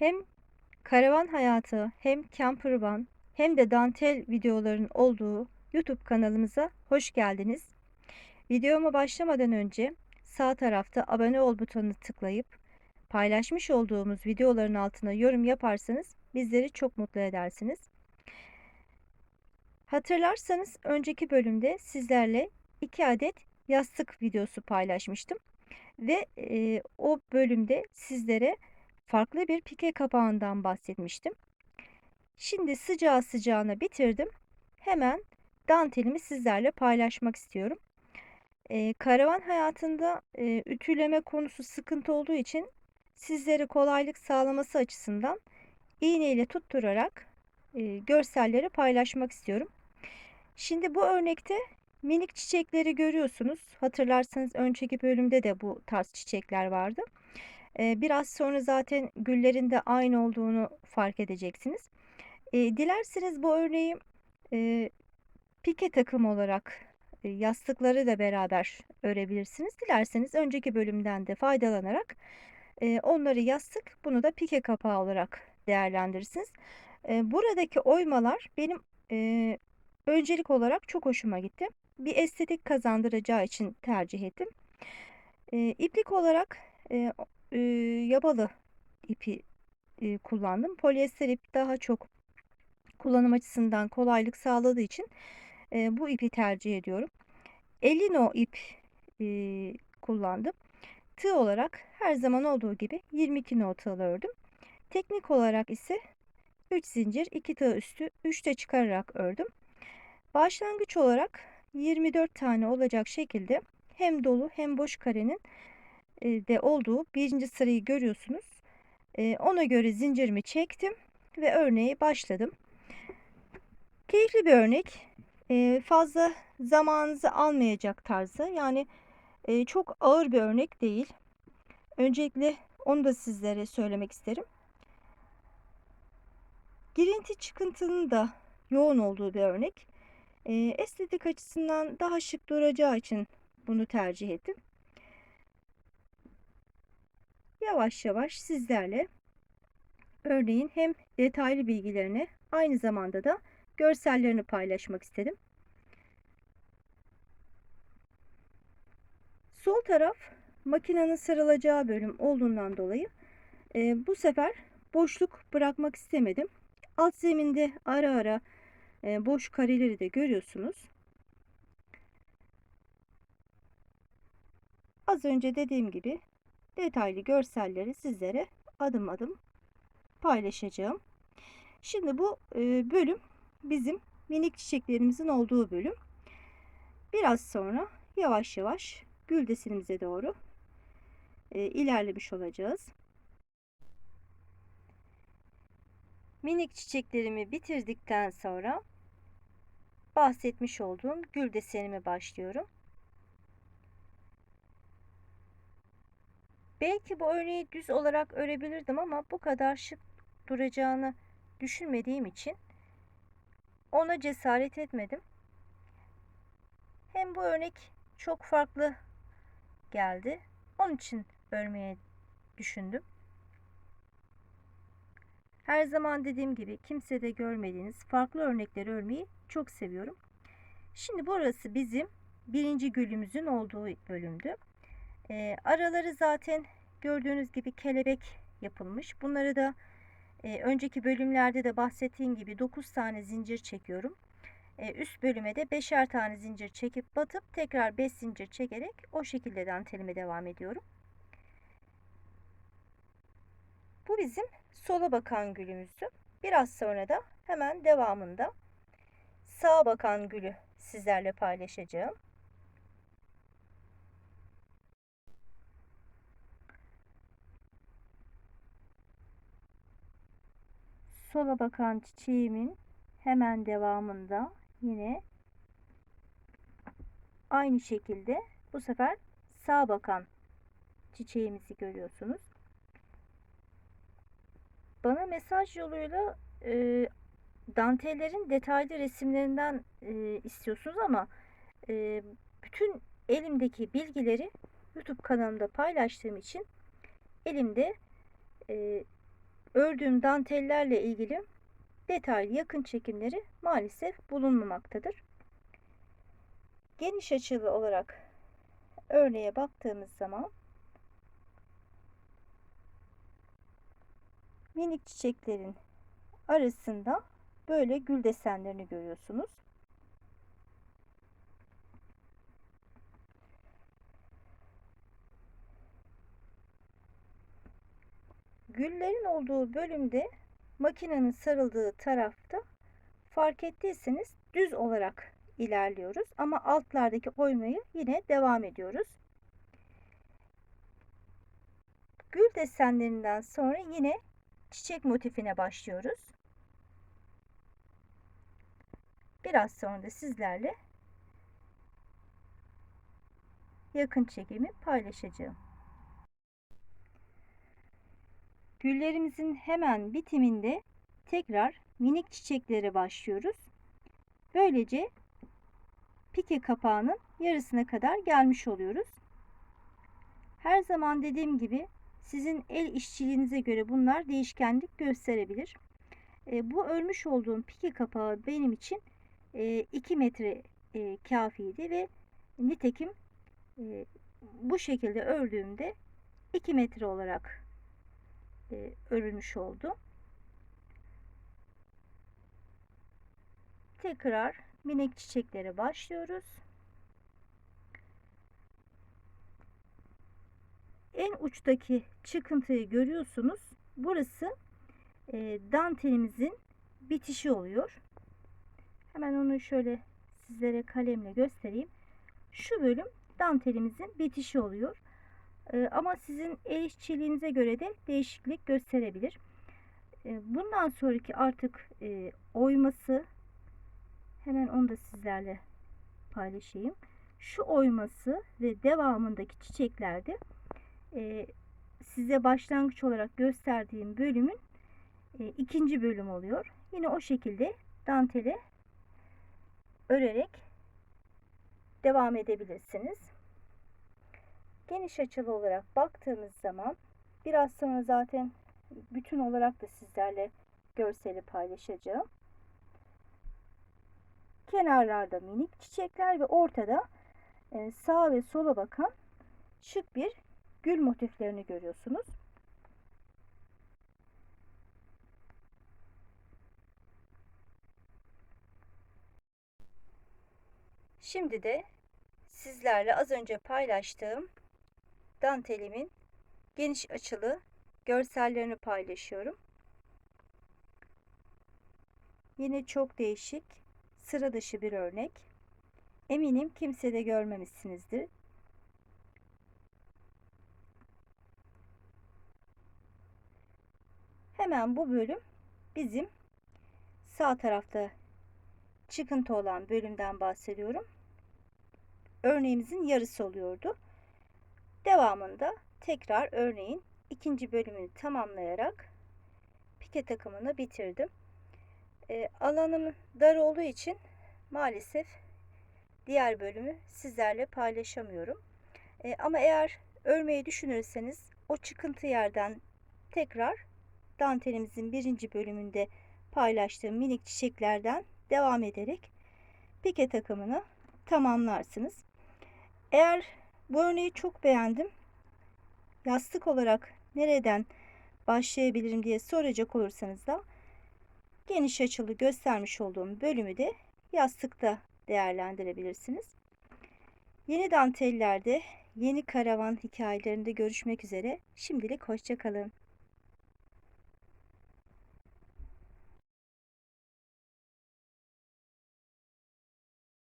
Hem karavan hayatı hem campervan hem de dantel videoların olduğu YouTube kanalımıza hoş geldiniz. Videoma başlamadan önce sağ tarafta abone ol butonuna tıklayıp paylaşmış olduğumuz videoların altına yorum yaparsanız bizleri çok mutlu edersiniz. Hatırlarsanız önceki bölümde sizlerle iki adet yastık videosu paylaşmıştım. Ve e, o bölümde sizlere farklı bir pike kapağından bahsetmiştim. Şimdi sıcağı sıcağına bitirdim. Hemen dantelimi sizlerle paylaşmak istiyorum. E, karavan hayatında e, ütüleme konusu sıkıntı olduğu için sizlere kolaylık sağlaması açısından iğne ile tutturarak e, görselleri paylaşmak istiyorum. Şimdi bu örnekte minik çiçekleri görüyorsunuz. Hatırlarsanız önceki bölümde de bu tarz çiçekler vardı. Biraz sonra zaten güllerin de aynı olduğunu fark edeceksiniz. Dilerseniz bu örneği pike takım olarak yastıkları da beraber örebilirsiniz. Dilerseniz önceki bölümden de faydalanarak onları yastık, bunu da pike kapağı olarak değerlendirirsiniz. Buradaki oymalar benim öncelik olarak çok hoşuma gitti. Bir estetik kazandıracağı için tercih ettim. E, iplik olarak e, e, yabalı ipi e, kullandım. Polyester ip daha çok kullanım açısından kolaylık sağladığı için e, bu ipi tercih ediyorum. Elino ip e, kullandım. Tığ olarak her zaman olduğu gibi 22 no tığla ördüm. Teknik olarak ise 3 zincir 2 tığ üstü 3'te çıkararak ördüm. Başlangıç olarak 24 tane olacak şekilde hem dolu hem boş karenin de olduğu birinci sırayı görüyorsunuz. E, ona göre zincirimi çektim ve örneğe başladım. Keyifli bir örnek. E, fazla zamanınızı almayacak tarzı. Yani çok ağır bir örnek değil. Öncelikle onu da sizlere söylemek isterim. Girinti çıkıntının da yoğun olduğu bir örnek. estetik açısından daha şık duracağı için bunu tercih ettim. Yavaş yavaş sizlerle örneğin hem detaylı bilgilerini aynı zamanda da görsellerini paylaşmak istedim. Sol taraf makinenin sarılacağı bölüm olduğundan dolayı e, bu sefer boşluk bırakmak istemedim. Alt zeminde ara ara e, boş kareleri de görüyorsunuz. Az önce dediğim gibi detaylı görselleri sizlere adım adım paylaşacağım. Şimdi bu e, bölüm bizim minik çiçeklerimizin olduğu bölüm. Biraz sonra yavaş yavaş gül desenimize doğru e, ilerlemiş olacağız. Minik çiçeklerimi bitirdikten sonra bahsetmiş olduğum gül desenime başlıyorum. Belki bu örneği düz olarak örebilirdim ama bu kadar şık duracağını düşünmediğim için ona cesaret etmedim. Hem bu örnek çok farklı geldi. Onun için örmeye düşündüm. Her zaman dediğim gibi kimsede görmediğiniz farklı örnekleri örmeyi çok seviyorum. Şimdi burası bizim birinci gülümüzün olduğu bölümdü. E, araları zaten gördüğünüz gibi kelebek yapılmış. Bunları da e, önceki bölümlerde de bahsettiğim gibi 9 tane zincir çekiyorum. E, üst bölüme de 5'er tane zincir çekip batıp tekrar 5 zincir çekerek o şekilde dantelime devam ediyorum. Bu bizim sola bakan gülümüzdü. Biraz sonra da hemen devamında sağa bakan gülü sizlerle paylaşacağım. Sola bakan çiçeğimin hemen devamında yine aynı şekilde bu sefer sağ bakan çiçeğimizi görüyorsunuz. Bana mesaj yoluyla e, dantellerin detaylı resimlerinden e, istiyorsunuz ama e, bütün elimdeki bilgileri YouTube kanalımda paylaştığım için elimde e, ördüğüm dantellerle ilgili detaylı yakın çekimleri maalesef bulunmamaktadır. Geniş açılı olarak örneğe baktığımız zaman minik çiçeklerin arasında böyle gül desenlerini görüyorsunuz. Güllerin olduğu bölümde makinenin sarıldığı tarafta fark ettiyseniz düz olarak ilerliyoruz ama altlardaki oymayı yine devam ediyoruz. Gül desenlerinden sonra yine çiçek motifine başlıyoruz. Biraz sonra da sizlerle yakın çekimi paylaşacağım. Güllerimizin hemen bitiminde tekrar minik çiçeklere başlıyoruz. Böylece pike kapağının yarısına kadar gelmiş oluyoruz. Her zaman dediğim gibi sizin el işçiliğinize göre bunlar değişkenlik gösterebilir. E, bu örmüş olduğum pike kapağı benim için e, 2 metre e, kafiydi ve nitekim e, bu şekilde ördüğümde 2 metre olarak e, örülmüş oldu. Tekrar minik çiçeklere başlıyoruz. En uçtaki çıkıntıyı görüyorsunuz. Burası e, dantelimizin bitişi oluyor. Hemen onu şöyle sizlere kalemle göstereyim. Şu bölüm dantelimizin bitişi oluyor. E, ama sizin el işçiliğinize göre de değişiklik gösterebilir. E, bundan sonraki artık e, oyması hemen onu da sizlerle paylaşayım. Şu oyması ve devamındaki çiçeklerde e, size başlangıç olarak gösterdiğim bölümün e, ikinci bölüm oluyor. Yine o şekilde dantele örerek devam edebilirsiniz. Geniş açılı olarak baktığımız zaman biraz sonra zaten bütün olarak da sizlerle görseli paylaşacağım. Kenarlarda minik çiçekler ve ortada e, sağa ve sola bakan şık bir gül motiflerini görüyorsunuz. Şimdi de sizlerle az önce paylaştığım dantelimin geniş açılı görsellerini paylaşıyorum. Yine çok değişik, sıra dışı bir örnek. Eminim kimse de görmemişsinizdir. Hemen bu bölüm bizim sağ tarafta çıkıntı olan bölümden bahsediyorum. Örneğimizin yarısı oluyordu. Devamında tekrar örneğin ikinci bölümünü tamamlayarak pike takımını bitirdim. E, alanım dar olduğu için maalesef diğer bölümü sizlerle paylaşamıyorum. E, ama eğer örmeyi düşünürseniz o çıkıntı yerden tekrar dantelimizin birinci bölümünde paylaştığım minik çiçeklerden devam ederek pike takımını tamamlarsınız. Eğer bu örneği çok beğendim. Yastık olarak nereden başlayabilirim diye soracak olursanız da geniş açılı göstermiş olduğum bölümü de yastıkta değerlendirebilirsiniz. Yeni dantellerde, yeni karavan hikayelerinde görüşmek üzere. Şimdilik hoşçakalın.